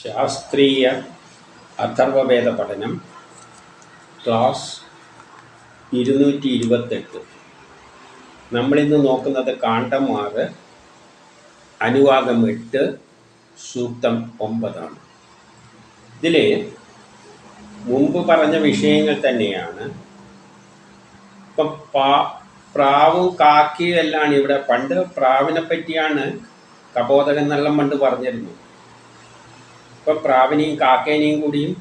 ശാസ്ത്രീയ അഥർവവേദ പഠനം ക്ലാസ് ഇരുന്നൂറ്റി ഇരുപത്തെട്ട് നമ്മളിന്ന് നോക്കുന്നത് കാണ്ഡം ആറ് അനുവാദം എട്ട് സൂക്തം ഒമ്പതാണ്. ഇതിൽ മുമ്പ് പറഞ്ഞ വിഷയങ്ങൾ തന്നെയാണ്. ഇപ്പം പാ പ്രാവും കാക്കിയും എല്ലാം ഇവിടെ പണ്ട് പ്രാവിനെ പറ്റിയാണ് കബോധകൻ നല്ല പണ്ട് പറഞ്ഞിരുന്നു ഇപ്പം പ്രാവിനെയും കാക്കേനെയും കൂടിയും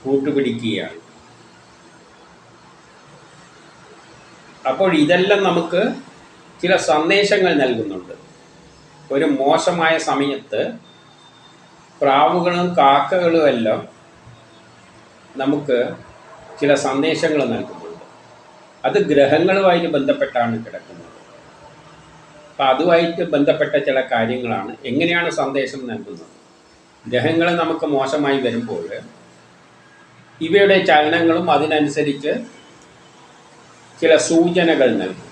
കൂട്ടുപിടിക്കുകയാണ്. അപ്പോൾ ഇതെല്ലാം നമുക്ക് ചില സന്ദേശങ്ങൾ നൽകുന്നുണ്ട്. ഒരു മോശമായ സമയത്ത് പ്രാവുകളും കാക്കകളും എല്ലാം നമുക്ക് ചില സന്ദേശങ്ങൾ നൽകുന്നുണ്ട്. അത് ഗ്രഹങ്ങളുമായിട്ട് ബന്ധപ്പെട്ടാണ് കിടക്കുന്നത്. അപ്പം അതുമായിട്ട് ബന്ധപ്പെട്ട ചില കാര്യങ്ങളാണ് എങ്ങനെയാണ് സന്ദേശം നൽകുന്നത്? ഗ്രഹങ്ങൾ നമുക്ക് മോശമായി വരുമ്പോൾ ഇവയുടെ ചലനങ്ങളും അതിനനുസരിച്ച് ചില സൂചനകൾ നൽകും.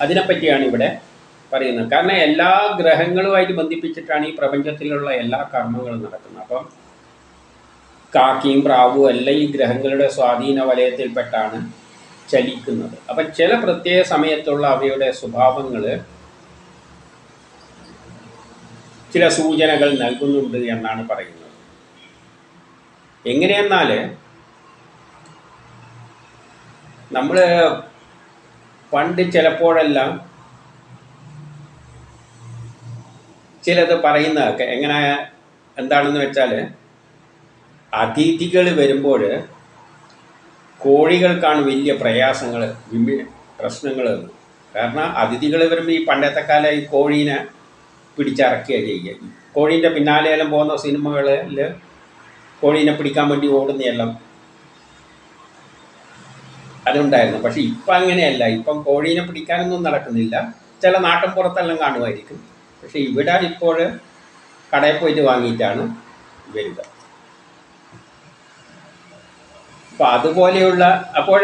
അതിനെപ്പറ്റിയാണ് ഇവിടെ പറയുന്നത്. കാരണം എല്ലാ ഗ്രഹങ്ങളുമായിട്ട് ബന്ധിപ്പിച്ചിട്ടാണ് ഈ പ്രപഞ്ചത്തിലുള്ള എല്ലാ കർമ്മങ്ങളും നടക്കുന്നത്. അപ്പം കാക്കിയും പ്രാവും എല്ലാം ഈ ഗ്രഹങ്ങളുടെ സ്വാധീന വലയത്തിൽപ്പെട്ടാണ് ചലിക്കുന്നത്. അപ്പം ചില പ്രത്യേക സമയത്തുള്ള അവയുടെ സ്വഭാവങ്ങൾ ചില സൂചനകൾ നൽകുന്നുണ്ട് എന്നാണ് പറയുന്നത്. എങ്ങനെയെന്നാൽ നമ്മൾ പണ്ട് ചിലപ്പോഴെല്ലാം ചിലത് പറയുന്നതൊക്കെ എങ്ങനെ എന്താണെന്ന് വെച്ചാൽ അതിഥികൾ വരുമ്പോൾ കോഴികൾക്കാണ് വലിയ പ്രയാസങ്ങൾ പ്രശ്നങ്ങൾ കാരണം അതിഥികൾ വരുമ്പോൾ ഈ പണ്ടത്തെ കാലം ഈ കോഴീനെ പിടിച്ചിറക്കുക ചെയ്യുക. കോഴീന്റെ പിന്നാലെയെല്ലാം പോകുന്ന സിനിമകളിൽ കോഴീനെ പിടിക്കാൻ വേണ്ടി ഓടുന്നതെല്ലാം അതുണ്ടായിരുന്നു. പക്ഷെ ഇപ്പം അങ്ങനെയല്ല. ഇപ്പം കോഴീനെ പിടിക്കാനൊന്നും നടക്കുന്നില്ല. ചില നാട്ടിൻ പുറത്തെല്ലാം കാണുമായിരിക്കും. പക്ഷെ ഇവിടെ ഇപ്പോൾ കടയിൽ പോയിട്ട് വാങ്ങിയിട്ടാണ് വരിക. അപ്പം അതുപോലെയുള്ള അപ്പോൾ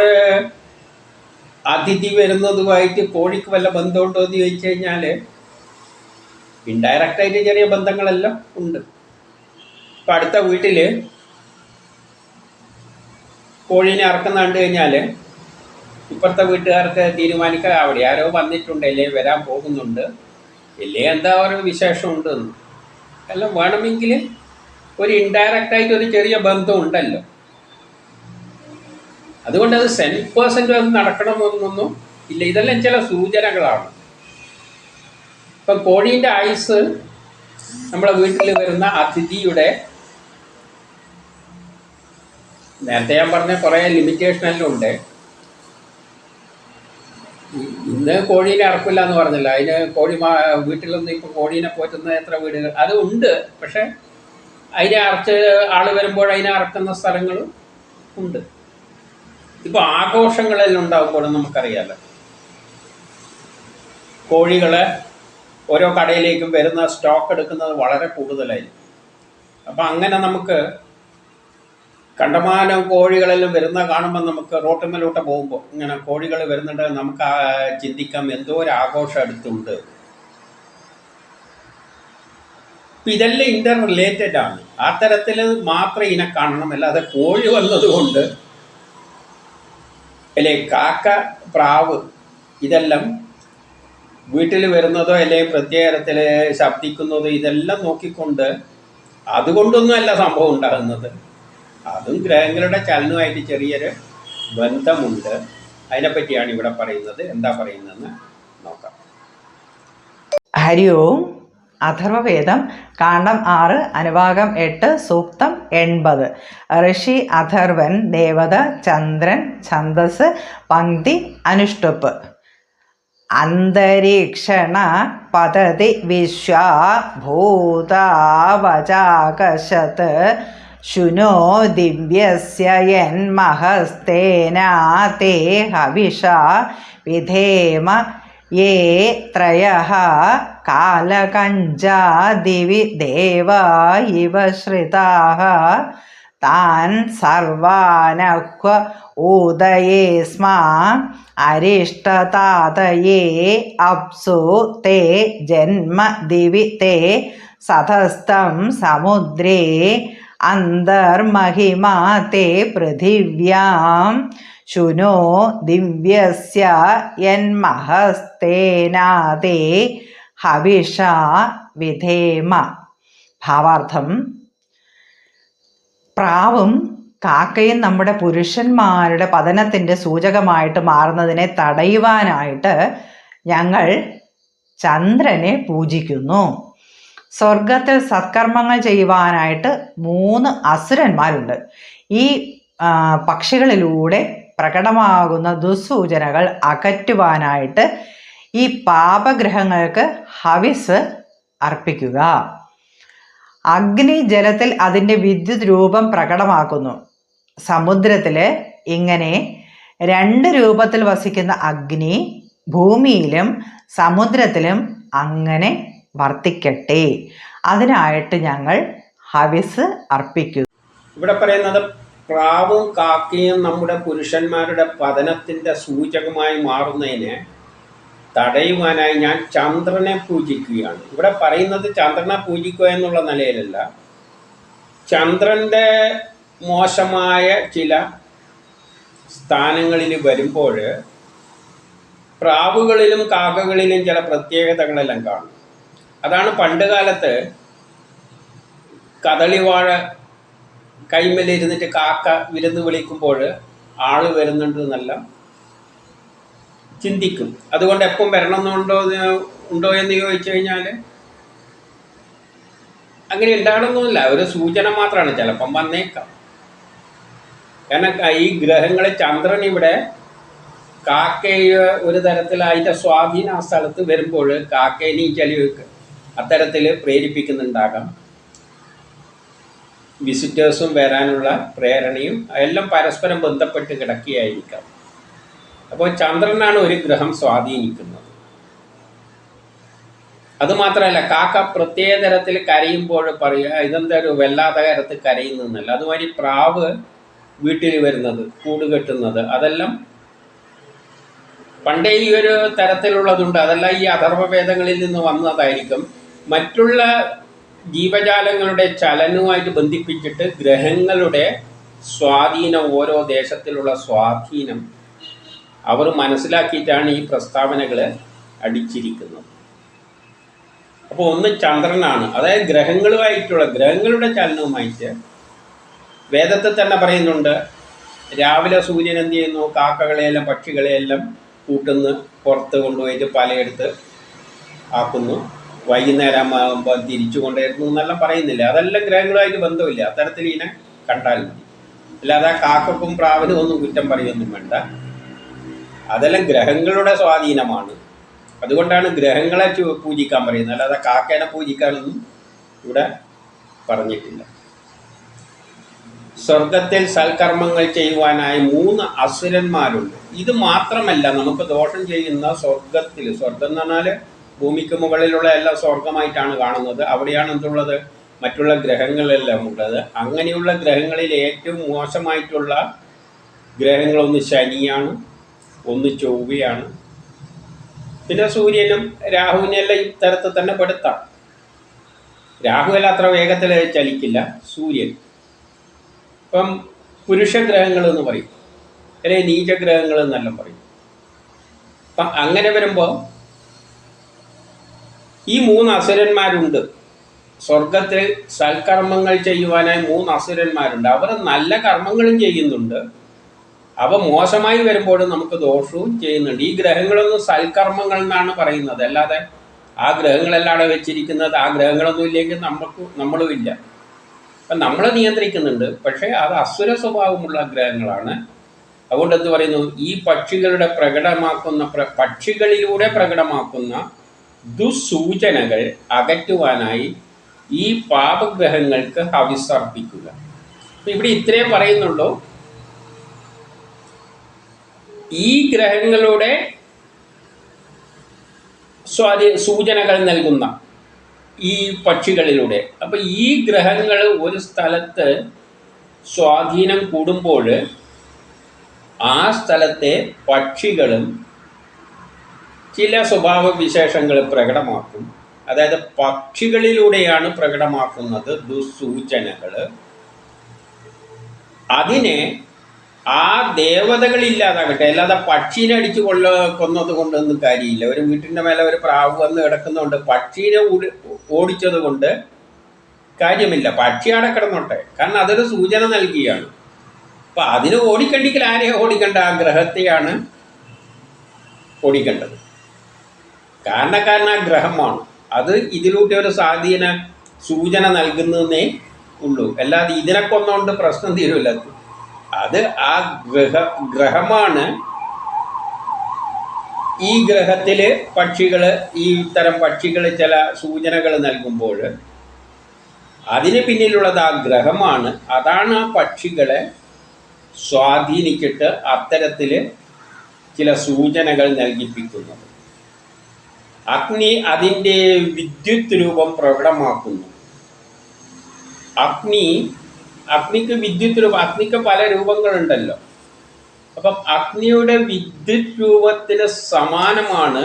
അതിഥി വരുന്നതുമായിട്ട് കോഴിക്ക് വല്ല ബന്ധമുണ്ടോ എന്ന് ചോദിച്ചു കഴിഞ്ഞാൽ ഇൻഡയറക്റ്റായിട്ട് ചെറിയ ബന്ധങ്ങളെല്ലാം ഉണ്ട്. ഇപ്പം അടുത്ത വീട്ടിൽ കോഴീനെ ഇറക്കുന്ന കണ്ടു കഴിഞ്ഞാൽ ഇപ്പുറത്തെ വീട്ടുകാർക്ക് തീരുമാനിക്കാൻ അവിടെ ആരോ വന്നിട്ടുണ്ട് അല്ലേ വരാൻ പോകുന്നുണ്ട്. ഇല്ലേ എന്താ ഒരു വിശേഷമുണ്ട് എന്ന് എല്ലാം വേണമെങ്കിൽ ഒരു ഇൻഡയറക്റ്റ് ആയിട്ട് ഒരു ചെറിയ ബന്ധം ഉണ്ടല്ലോ അതുകൊണ്ട് അത് സെൻ പേഴ്സന്റ് അത് നടക്കണമെന്നൊന്നും ഇല്ല. ഇതെല്ലാം ചില സൂചനകളാണ്. ഇപ്പം കോഴീന്റെ ആയുസ് നമ്മളെ വീട്ടിൽ വരുന്ന അതിഥിയുടെ നേരത്തെ ഞാൻ പറഞ്ഞ കുറേ ലിമിറ്റേഷൻ എല്ലാം ഉണ്ട്. ഇന്ന് കോഴീനെ ഇറക്കില്ല എന്ന് പറഞ്ഞില്ല. അതിന് കോഴി മാ- വീട്ടിലൊന്നും ഇപ്പൊ കോഴീനെ പോറ്റുന്ന എത്ര വീടുകൾ? അത് ഉണ്ട്. പക്ഷെ അതിനെ അറച്ച് ആൾ വരുമ്പോൾ അതിനെ അറക്കുന്ന സ്ഥലങ്ങളും ഉണ്ട്. ഇപ്പോൾ ആഘോഷങ്ങളെല്ലാം ഉണ്ടാകുമ്പോഴും നമുക്കറിയാലോ. കോഴികളെ ഓരോ കടയിലേക്കും വരുന്ന സ്റ്റോക്ക് എടുക്കുന്നത് വളരെ കൂടുതലായിരിക്കും. അപ്പം അങ്ങനെ നമുക്ക് കണ്ടമാനം കോഴികളെല്ലാം വരുന്ന കാണുമ്പോൾ നമുക്ക് റോട്ടുമ്മലോട്ട് പോകുമ്പോൾ ഇങ്ങനെ കോഴികൾ വരുന്നുണ്ട്. നമുക്ക് ചിന്തിക്കാം എന്തോ ഒരു ആഘോഷം എടുത്തുണ്ട്. ഇപ്പം ഇതെല്ലാം ഇന്റർ റിലേറ്റഡ് ആണ്. ആ തരത്തിൽ മാത്രം ഇനെ കാണണം അല്ലാതെ കോഴി വന്നതുകൊണ്ട് അല്ലെ കാക്ക പ്രാവ് ഇതെല്ലാം വീട്ടിൽ വരുന്നതോ അല്ലെങ്കിൽ പ്രത്യേക തരത്തിൽ ശബ്ദിക്കുന്നതോ ഇതെല്ലാം നോക്കിക്കൊണ്ട് അതുകൊണ്ടൊന്നും അല്ല സംഭവം ഉണ്ടാകുന്നത്. അതും ഗ്രഹങ്ങളുടെ ചലനവുമായിട്ട് ചെറിയൊരു ബന്ധമുണ്ട്. അതിനെപ്പറ്റിയാണ് ഇവിടെ പറയുന്നത്. എന്താ പറയുന്നതെന്ന് നോക്കാം. ഹരി ഓം. അഥർവവേദം കാണ്ഡം ആറ് അനുഭാഗം എട്ട് സൂക്തം എൺപത്. ഋഷി അഥർവൻ ദേവത ചന്ദ്രൻ ഛന്ദസ് പങ്ക്തി അനുഷ്ടുപ്പ്. അന്തരീക്ഷണ പതതി വിശ്വാ ഭൂതാവചാകശത് ശുനോ ദിവ്യസ്യ യന്മഹസ്തേനാ തേ ഹവിഷ വിധേമ യേ ത്രയ കാലകഞ്ചാദിവി ദേവാ ഇവ ശ്രിതാ താൻ സർവാനഹ്വ ഊദയേസ്മാ അരിഷ്ടതാതയേ അപ്സു തേ ജന്മ ദിവി തേ സതസ്തം സമുദ്രേ അന്തർമഹിമാ തേ പൃഥിവ്യാം. ശുനോ ദിവ്യസ്യ ഹവിഷ വിധേമ. ഭാവാർത്ഥം പ്രാവും കാക്കയും നമ്മുടെ പുരുഷന്മാരുടെ പതനത്തിന്റെ സൂചകമായിട്ട് മാറുന്നതിനെ തടയുവാനായിട്ട് ഞങ്ങൾ ചന്ദ്രനെ പൂജിക്കുന്നു. സ്വർഗത്തിൽ സത്കർമ്മങ്ങൾ ചെയ്യുവാനായിട്ട് മൂന്ന് അസുരന്മാരുണ്ട്. ഈ പക്ഷികളിലൂടെ പ്രകടമാകുന്ന ദുസ്സൂചനകൾ അകറ്റുവാനായിട്ട് ഈ പാപഗ്രഹങ്ങൾക്ക് ഹവിസ് അർപ്പിക്കുക. അഗ്നി ജലത്തിൽ അതിന്റെ വിദ്യുത് രൂപം പ്രകടമാക്കുന്നു. സമുദ്രത്തിൽ ഇങ്ങനെ രണ്ട് രൂപത്തിൽ വസിക്കുന്ന അഗ്നി ഭൂമിയിലും സമുദ്രത്തിലും അങ്ങനെ വർത്തിക്കട്ടെ. അതിനായിട്ട് ഞങ്ങൾ ഹവിസ് അർപ്പിക്കുന്നു ഇവിടെ പറയുന്നത് പ്രാവും കാക്കയും നമ്മുടെ പുരുഷന്മാരുടെ പതനത്തിന്റെ സൂചകമായി മാറുന്നതിനെ തടയുവാനായി ഞാൻ ചന്ദ്രനെ പൂജിക്കുകയാണ്. ഇവിടെ പറയുന്നത് ചന്ദ്രനെ പൂജിക്കുക എന്നുള്ള നിലയിലല്ല. ചന്ദ്രന്റെ മോശമായ ചില സ്ഥാനങ്ങളിൽ വരുമ്പോൾ പ്രാവുകളിലും കാക്കകളിലും ചില പ്രത്യേകതകളെല്ലാം കാണും. അതാണ് പണ്ട് കാലത്ത് കദളിവാഴ കൈമേലിരുന്നിട്ട് കാക്ക വിരുന്ന് വിളിക്കുമ്പോൾ ആൾ വരുന്നുണ്ട് എന്നല്ല ചിന്തിക്കും. അതുകൊണ്ട് എപ്പം വരണമെന്നുണ്ടോ ഉണ്ടോ എന്ന് ചോദിച്ചു കഴിഞ്ഞാൽ അങ്ങനെ ഉണ്ടാകണമെന്നില്ല ഒരു സൂചന മാത്രമാണ്. ചിലപ്പം വന്നേക്കാം. കാരണം ഈ ഗ്രഹങ്ങളെ ചന്ദ്രൻ ഇവിടെ കാക്കയെ ഒരു തരത്തിൽ അതിന്റെ സ്വാധീനം ആ സ്ഥലത്ത് വരുമ്പോൾ കാക്കേനെ ചില അത്തരത്തിൽ പ്രേരിപ്പിക്കുന്നുണ്ടാകാം. വിസിറ്റേഴ്സും വരാനുള്ള പ്രേരണയും എല്ലാം പരസ്പരം ബന്ധപ്പെട്ട് കിടക്കുകയായിരിക്കാം. അപ്പോൾ ചന്ദ്രനാണ് ഒരു ഗ്രഹം സ്വാധീനിക്കുന്നത്. അതുമാത്രമല്ല കാക്ക പ്രത്യേക തരത്തിൽ കരയുമ്പോൾ പറയുക ഇതെന്താ ഒരു വല്ലാത്ത തരത്തിൽ കരയുന്നല്ല അതുമാതിരി പ്രാവ് വീട്ടിൽ വരുന്നത് കൂട് കെട്ടുന്നത് അതെല്ലാം പണ്ടേ ഈ ഒരു തരത്തിലുള്ളതുണ്ട്. അതെല്ലാം ഈ അഥർവവേദങ്ങളിൽ നിന്ന് വന്നതായിരിക്കും. മറ്റുള്ള ജീവജാലങ്ങളുടെ ചലനവുമായിട്ട് ബന്ധിപ്പിച്ചിട്ട് ഗ്രഹങ്ങളുടെ സ്വാധീനം ഓരോ ദേശത്തിലുള്ള സ്വാധീനം അവർ മനസ്സിലാക്കിയിട്ടാണ് ഈ പ്രസ്താവനകൾ അടിച്ചിരിക്കുന്നത്. അപ്പോൾ ഒന്ന് ചന്ദ്രനാണ്. അതായത് ഗ്രഹങ്ങളുമായിട്ടുള്ള ഗ്രഹങ്ങളുടെ ചലനവുമായിട്ട് വേദത്തിൽ തന്നെ പറയുന്നുണ്ട് രാവിലെ സൂര്യൻ എന്ത് ചെയ്യുന്നു? കാക്കകളെയെല്ലാം പക്ഷികളെയെല്ലാം കൂട്ടുന്ന് പുറത്ത് കൊണ്ടുപോയിട്ട് പലയിടത്ത് ആക്കുന്നു. വൈകുന്നേരം ആകുമ്പോൾ തിരിച്ചു കൊണ്ടുവരുന്നു എന്നെല്ലാം പറയുന്നില്ല. അതെല്ലാം ഗ്രഹങ്ങളുമായിട്ട് ബന്ധമില്ല. അത്തരത്തിൽ ഇതിനെ കണ്ടാൽ മതി. അല്ലാതെ കാക്കക്കും പ്രാവിനും ഒന്നും കുറ്റം പറയൊന്നും വേണ്ട. അതെല്ലാം ഗ്രഹങ്ങളുടെ സ്വാധീനമാണ്. അതുകൊണ്ടാണ് ഗ്രഹങ്ങളെ പൂജിക്കാൻ പറയുന്നത്. അല്ലാതെ കാക്കേനെ പൂജിക്കാനൊന്നും ഇവിടെ പറഞ്ഞിട്ടില്ല. സ്വർഗത്തിൽ സൽക്കർമ്മങ്ങൾ ചെയ്യുവാനായി മൂന്ന് അസുരന്മാരുണ്ട്. ഇത് മാത്രമല്ല നമുക്ക് ദോഷം ചെയ്യുന്ന സ്വർഗത്തിൽ സ്വർഗം എന്ന് പറഞ്ഞാൽ ഭൂമിക്ക് മുകളിലുള്ള എല്ലാ സ്വർഗമായിട്ടാണ് കാണുന്നത്. അവിടെയാണ് എന്തുള്ളത്? മറ്റുള്ള ഗ്രഹങ്ങളെല്ലാം ഉള്ളത്. അങ്ങനെയുള്ള ഗ്രഹങ്ങളിൽ ഏറ്റവും മോശമായിട്ടുള്ള ഗ്രഹങ്ങളൊന്ന് ശനിയാണ്. ഒന്ന് ചൊവ്വയാണ് പിന്നെ സൂര്യനും രാഹുവിനെല്ലാം ഇത്തരത്തിൽ തന്നെ പെടുത്താം. രാഹുവെല്ലാം അത്ര വേഗത്തിൽ ചലിക്കില്ല സൂര്യൻ. ഇപ്പം പുരുഷഗ്രഹങ്ങൾ എന്ന് പറയും അല്ലെങ്കിൽ നീചഗ്രഹങ്ങൾ എന്നെല്ലാം പറയും. അപ്പം അങ്ങനെ വരുമ്പോൾ ഈ മൂന്ന് അസുരന്മാരുണ്ട്. സ്വർഗത്തിൽ സൽക്കർമ്മങ്ങൾ ചെയ്യുവാനായി മൂന്ന് അസുരന്മാരുണ്ട്. അവർ നല്ല കർമ്മങ്ങളും ചെയ്യുന്നുണ്ട്. അവ മോശമായി വരുമ്പോൾ നമുക്ക് ദോഷവും ചെയ്യുന്നുണ്ട്. ഈ ഗ്രഹങ്ങളൊന്നും സൽക്കർമ്മങ്ങൾ എന്നാണ് പറയുന്നത്. അല്ലാതെ ആ ഗ്രഹങ്ങളെല്ലാം വെച്ചിരിക്കുന്നത് ആ ഗ്രഹങ്ങളൊന്നും ഇല്ലെങ്കിൽ നമുക്ക് നമ്മളും ഇല്ല. അപ്പം നമ്മളെ നിയന്ത്രിക്കുന്നുണ്ട്. പക്ഷേ അത് അസുര സ്വഭാവമുള്ള ഗ്രഹങ്ങളാണ്. അതുകൊണ്ട് എന്ത് പറയുന്നു? ഈ പക്ഷികളുടെ പ്രകടമാക്കുന്ന പ്ര- പക്ഷികളിലൂടെ പ്രകടമാക്കുന്ന ദുസൂചനകൾ അകറ്റുവാനായി ഈ പാപഗ്രഹങ്ങൾക്ക് ഹവിസർപ്പിക്കുക അപ്പം ഇവിടെ ഇത്രയും പറയുന്നുള്ളൂ. ഈ ഗ്രഹങ്ങളുടെ സ്വാധീ സൂചനകൾ നൽകുന്ന ഈ പക്ഷികളിലൂടെ. അപ്പോൾ ഈ ഗ്രഹങ്ങൾ ഒരു സ്ഥലത്ത് സ്വാധീനം കൂടുമ്പോൾ ആ സ്ഥലത്തെ പക്ഷികളും ചില സ്വഭാവ വിശേഷങ്ങൾ പ്രകടമാക്കും. അതായത് പക്ഷികളിലൂടെയാണ് പ്രകടമാക്കുന്നത് ദുസൂചനകൾ അതിനെ ആ ദേവതകൾ ഇല്ലാതാകട്ടെ അല്ലാതെ പക്ഷീനെ അടിച്ച് കൊള്ള കൊന്നത് കൊണ്ടൊന്നും കാര്യമില്ല. ഒരു വീട്ടിന്റെ മേലെ ഒരു പ്രാവ് വന്ന് കിടക്കുന്നതുകൊണ്ട് പക്ഷീനെ ഓടി- ഓടിച്ചത് കൊണ്ട് കാര്യമില്ല. പക്ഷി അവിടെ കിടന്നോട്ടെ. കാരണം അതൊരു സൂചന നൽകിയാണ്. അപ്പം അതിന് ഓടിക്കണ്ടെങ്കിൽ ആരെയും ഓടിക്കേണ്ട? ആ ഗ്രഹത്തെയാണ് ഓടിക്കേണ്ടത്. കാരണക്കാരൻ ആ ഗ്രഹമാണ്. അത് ഇതിലൂടെ ഒരു സ്വാധീന സൂചന നൽകുന്നതേ ഉള്ളൂ. അല്ലാതെ ഇതിനെ കൊന്നുകൊണ്ട് പ്രശ്നം തീരുമില്ല അത് ആ ഗ്രഹ ഗ്രഹമാണ് ഈ ഗ്രഹത്തിൽ പക്ഷികൾ ഈ ഇത്തരം പക്ഷികൾ ചില സൂചനകൾ നൽകുമ്പോൾ അതിന് പിന്നിലുള്ളത് ആ ഗ്രഹമാണ്. അതാണ് ആ പക്ഷികളെ സ്വാധീനിച്ചിട്ട് അത്തരത്തിൽ ചില സൂചനകൾ നൽകിപ്പിക്കുന്നത്. അഗ്നി അതിന്റെ വിദ്യുത് രൂപം പ്രകടമാക്കുന്നു. അഗ്നി അഗ്നിക്ക് വിദ്യുത് രൂപം അഗ്നിക്ക് പല രൂപങ്ങളുണ്ടല്ലോ. അപ്പം അഗ്നിയുടെ വിദ്യുത് രൂപത്തിന് സമാനമാണ്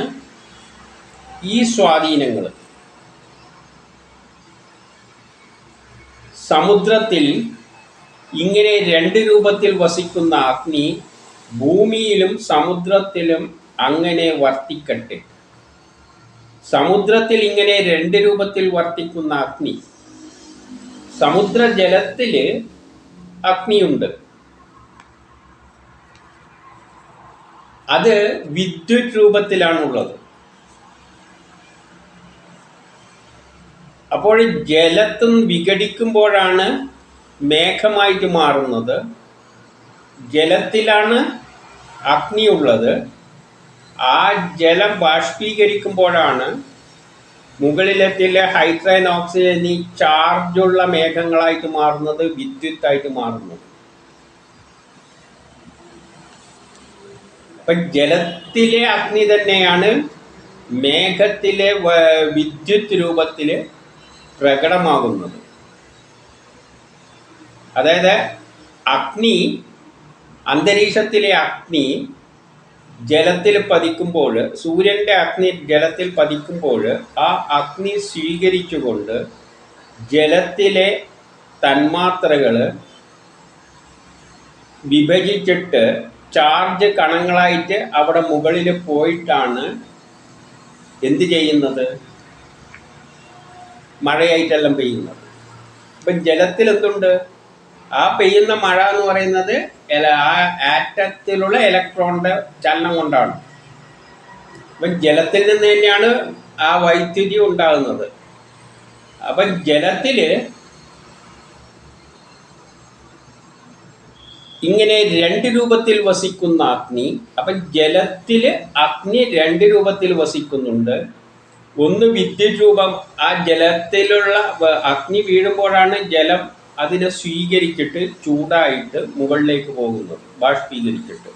ഈ സ്വാധീനങ്ങൾ സമുദ്രത്തിൽ ഇങ്ങനെ രണ്ട് രൂപത്തിൽ വസിക്കുന്ന അഗ്നി ഭൂമിയിലും സമുദ്രത്തിലും അങ്ങനെ വർത്തിക്കട്ടെ. സമുദ്രത്തിൽ ഇങ്ങനെ രണ്ട് രൂപത്തിൽ വർത്തിക്കുന്ന അഗ്നി സമുദ്രജലത്തിൽ അഗ്നിയുണ്ട്. അത് വിദ്യുത് രൂപത്തിലാണുള്ളത്. അപ്പോൾ ജലത്തും വിഘടിക്കുമ്പോഴാണ് മേഘമായിട്ട് മാറുന്നത്. ജലത്തിലാണ് അഗ്നിയുള്ളത്. ആ ജലം ബാഷ്പീകരിക്കുമ്പോഴാണ് മുകളിലെത്തിലെ ഹൈഡ്രജൻ ഓക്സിജൻ ഈ ചാർജുള്ള മേഘങ്ങളായിട്ട് മാറുന്നത് വിദ്യുത്തായിട്ട് മാറുന്നത് അപ്പൊ ജലത്തിലെ അഗ്നി തന്നെയാണ് മേഘത്തിലെ വിദ്യുത് രൂപത്തിൽ പ്രകടമാകുന്നത്. അതായത് അഗ്നി അന്തരീക്ഷത്തിലെ അഗ്നി ജലത്തിൽ പതിക്കുമ്പോൾ സൂര്യന്റെ അഗ്നി ജലത്തിൽ പതിക്കുമ്പോൾ ആ അഗ്നി സ്വീകരിച്ചുകൊണ്ട് ജലത്തിലെ തന്മാത്രകൾ വിഭജിച്ചിട്ട് ചാർജ് കണങ്ങളായിട്ട് അവിടെ മുകളിൽ പോയിട്ടാണ് എന്ത് ചെയ്യുന്നത്? മഴയായിട്ടെല്ലാം പെയ്യുന്നത്. ഇപ്പം ജലത്തിൽ എന്തുണ്ട് ആ പെയ്യുന്ന മഴ എന്ന് പറയുന്നത് ആ ആറ്റത്തിലുള്ള ഇലക്ട്രോണിന്റെ ചലനം കൊണ്ടാണ്. അപ്പം ജലത്തിൽ നിന്ന് തന്നെയാണ് ആ വൈദ്യുതി ഉണ്ടാകുന്നത്. അപ്പം ജലത്തിൽ ഇങ്ങനെ രണ്ട് രൂപത്തിൽ വസിക്കുന്ന അഗ്നി അപ്പം ജലത്തിൽ അഗ്നി രണ്ട് രൂപത്തിൽ വസിക്കുന്നുണ്ട്. ഒന്ന് വിദ്യുത് രൂപം. ആ ജലത്തിലുള്ള അഗ്നി വീഴുമ്പോഴാണ് ജലം അതിനെ സ്വീകരിച്ചിട്ട് ചൂടായിട്ട് മുകളിലേക്ക് പോകുന്നു. ബാഷ്പീകരിച്ചിട്ട്.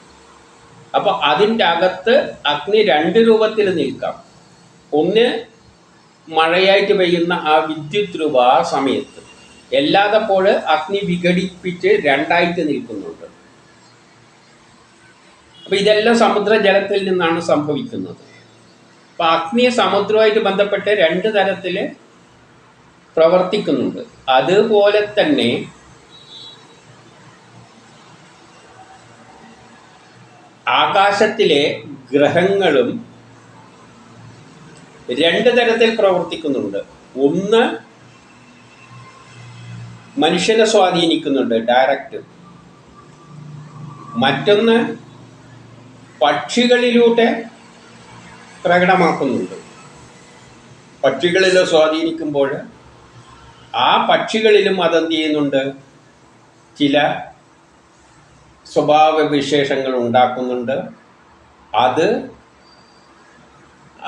അപ്പോൾ അതിന്റെ അകത്ത് അഗ്നി രണ്ട് രൂപത്തിൽ നിൽക്കാം. ഒന്ന് മഴയായിട്ട് പെയ്യുന്ന ആ വിദ്യുത് രൂപ ആ സമയത്ത്. എല്ലാതപ്പോൾ അഗ്നി വിഘടിപ്പിച്ച് രണ്ടായിട്ട് നിൽക്കുന്നുണ്ട്. അപ്പൊ ഇതെല്ലാം സമുദ്ര ജലത്തിൽ നിന്നാണ് സംഭവിക്കുന്നത്. അപ്പൊ അഗ്നി സമുദ്രവുമായിട്ട് ബന്ധപ്പെട്ട് രണ്ട് തരത്തിൽ പ്രവർത്തിക്കുന്നുണ്ട്. അതുപോലെ തന്നെ ആകാശത്തിലെ ഗ്രഹങ്ങളും രണ്ട് തരത്തിൽ പ്രവർത്തിക്കുന്നുണ്ട്. ഒന്ന് മനുഷ്യനെ സ്വാധീനിക്കുന്നുണ്ട് ഡയറക്റ്റ് മറ്റൊന്ന് പക്ഷികളിലൂടെ പ്രകടമാക്കുന്നുണ്ട്. പക്ഷികളിൽ സ്വാധീനിക്കുമ്പോൾ ആ പക്ഷികളിലും അതെന്ത് ചെയ്യുന്നുണ്ട് ചില സ്വഭാവ വിശേഷങ്ങൾ ഉണ്ടാക്കുന്നുണ്ട്. അത്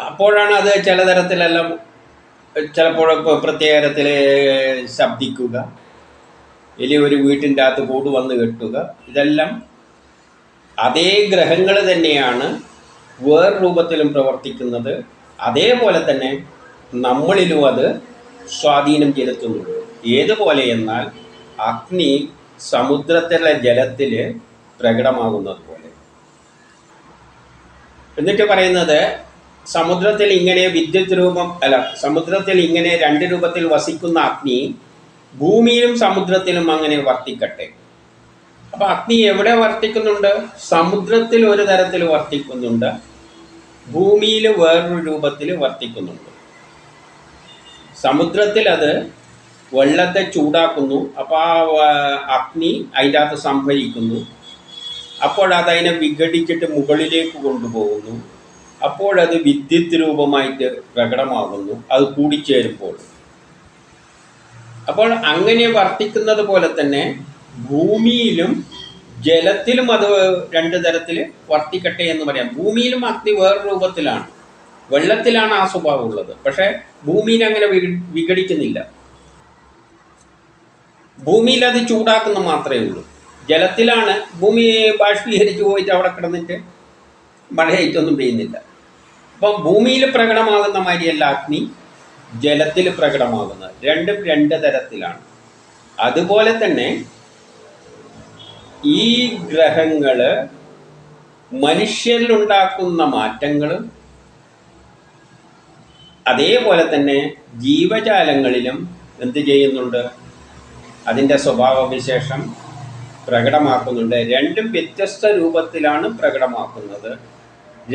അപ്പോഴാണ് അത് ചില തരത്തിലെല്ലാം ചിലപ്പോൾ പ്രത്യേക തരത്തിൽ ശബ്ദിക്കുക. ഇനി ഒരു വീട്ടിന്റെ അകത്ത് കൂട് വന്ന് കെട്ടുക. ഇതെല്ലാം അതേ ഗ്രഹങ്ങൾ തന്നെയാണ് വേറെ രൂപത്തിലും പ്രവർത്തിക്കുന്നത്. അതേപോലെ തന്നെ നമ്മളിലും അത് സ്വാധീനം ചെലുത്തുന്നുണ്ട്. ഏതുപോലെ എന്നാൽ അഗ്നി സമുദ്രത്തിലെ ജലത്തിൽ പ്രകടമാകുന്നത് പോലെ. എന്നിട്ട് പറയുന്നത് സമുദ്രത്തിൽ ഇങ്ങനെ വിദ്യുത് രൂപം അല്ല സമുദ്രത്തിൽ ഇങ്ങനെ രണ്ട് രൂപത്തിൽ വസിക്കുന്ന അഗ്നി ഭൂമിയിലും സമുദ്രത്തിലും അങ്ങനെ വർത്തിക്കട്ടെ. അപ്പൊ അഗ്നി എവിടെ വർത്തിക്കുന്നുണ്ട്? സമുദ്രത്തിൽ ഒരു തരത്തിൽ വർത്തിക്കുന്നുണ്ട്. ഭൂമിയിൽ വേറൊരു രൂപത്തിൽ വർത്തിക്കുന്നുണ്ട്. സമുദ്രത്തിൽ അത് വെള്ളത്തെ ചൂടാക്കുന്നു. അപ്പോൾ ആ അഗ്നി അതിന്റെ അകത്ത് സംഭരിക്കുന്നു. അപ്പോൾ അതതിനെ വിഘടിച്ചിട്ട് മുകളിലേക്ക് കൊണ്ടുപോകുന്നു. അപ്പോഴത് വിദ്യുത് രൂപമായിട്ട് പ്രകടമാകുന്നു. അത് കൂടിച്ചേരുമ്പോൾ. അപ്പോൾ അങ്ങനെ വർത്തിക്കുന്നത് പോലെ തന്നെ ഭൂമിയിലും ജലത്തിലും അത് രണ്ട് തരത്തിൽ വർത്തിക്കട്ടെ എന്ന് പറയാം. ഭൂമിയിലും അഗ്നി വേറെ രൂപത്തിലാണ്. വെള്ളത്തിലാണ് ആ സ്വഭാവം ഉള്ളത്. പക്ഷേ ഭൂമിയിൽ അങ്ങനെ വിഘ- വിഘടിക്കുന്നില്ല. ഭൂമിയിൽ അത് ചൂടാക്കുന്ന മാത്രമേ ഉള്ളൂ. ജലത്തിലാണ് ഭൂമി ബാഷ്പീകരിച്ചു പോയിട്ട് അവിടെ കിടന്നിട്ട് മഴയായിട്ടൊന്നും പെയ്യുന്നില്ല. അപ്പം ഭൂമിയിൽ പ്രകടമാകുന്ന മാതിരിയല്ല അഗ്നി ജലത്തിൽ പ്രകടമാകുന്നത്. രണ്ടും രണ്ട് തരത്തിലാണ്. അതുപോലെ തന്നെ ഈ ഗ്രഹങ്ങൾ മനുഷ്യരിലുണ്ടാക്കുന്ന മാറ്റങ്ങളും അതേപോലെ തന്നെ ജീവജാലങ്ങളിലും എന്ത് ചെയ്യുന്നുണ്ട്? അതിന്റെ സ്വഭാവവിശേഷം പ്രകടമാക്കുന്നുണ്ട്. രണ്ടും വ്യത്യസ്ത രൂപത്തിലാണ് പ്രകടമാക്കുന്നത്.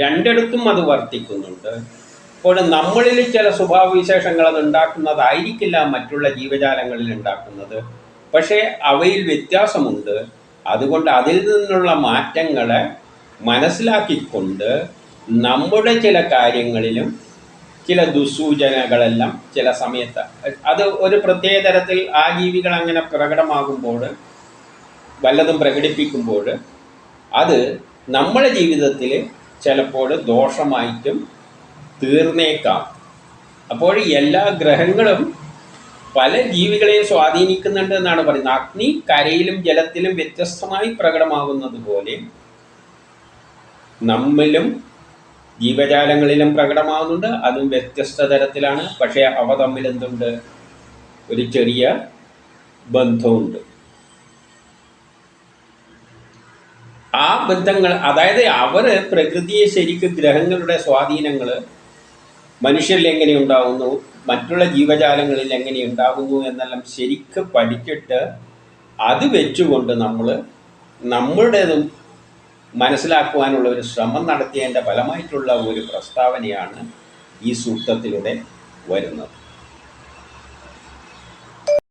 രണ്ടിടത്തും അത് വർത്തിക്കുന്നുണ്ട്. അപ്പോൾ നമ്മളിൽ ചില സ്വഭാവവിശേഷങ്ങൾ അത് ഉണ്ടാക്കുന്നതായിരിക്കില്ല മറ്റുള്ള ജീവജാലങ്ങളിൽ ഉണ്ടാക്കുന്നത്. പക്ഷേ അവയിൽ വ്യത്യാസമുണ്ട്. അതുകൊണ്ട് അതിൽ നിന്നുള്ള മാറ്റങ്ങളെ മനസ്സിലാക്കിക്കൊണ്ട് നമ്മുടെ ചില കാര്യങ്ങളിലും ചില ദുസൂചനകളെല്ലാം ചില സമയത്ത്. അത് ഒരു പ്രത്യേക തരത്തിൽ ആ ജീവികൾ അങ്ങനെ പ്രകടമാകുമ്പോൾ വല്ലതും പ്രകടിപ്പിക്കുമ്പോൾ അത് നമ്മുടെ ജീവിതത്തിൽ ചിലപ്പോൾ ദോഷമായിട്ടും തീർന്നേക്കാം. അപ്പോൾ എല്ലാ ഗ്രഹങ്ങളും പല ജീവികളെയും സ്വാധീനിക്കുന്നുണ്ട് എന്നാണ് പറയുന്നത്. അഗ്നി കരയിലും ജലത്തിലും വ്യത്യസ്തമായി പ്രകടമാകുന്നത് പോലെ നമ്മിലും ജീവജാലങ്ങളിലും പ്രകടമാകുന്നുണ്ട് അതും വ്യത്യസ്ത തരത്തിലാണ്. പക്ഷേ അവ തമ്മിൽ എന്തുണ്ട്? ഒരു ചെറിയ ബന്ധമുണ്ട് ആ ബന്ധങ്ങൾ അതായത് അവർ പ്രകൃതിയെ ശരിക്കും ഗ്രഹങ്ങളുടെ സ്വാധീനങ്ങൾ മനുഷ്യരിൽ എങ്ങനെ ഉണ്ടാകുന്നു മറ്റുള്ള ജീവജാലങ്ങളിൽ എങ്ങനെ ഉണ്ടാകുന്നു എന്നെല്ലാം ശരിക്കും പഠിച്ചിട്ട് അത് വെച്ചുകൊണ്ട് നമ്മൾ നമ്മുടേതും മനസ്സിലാക്കുവാനുള്ള ഒരു ശ്രമം നടത്തിയതിന്റെ ഫലമായിട്ടുള്ള ഒരു പ്രസ്താവനയാണ് ഈ സൂക്തത്തിലൂടെ വരുന്നത്.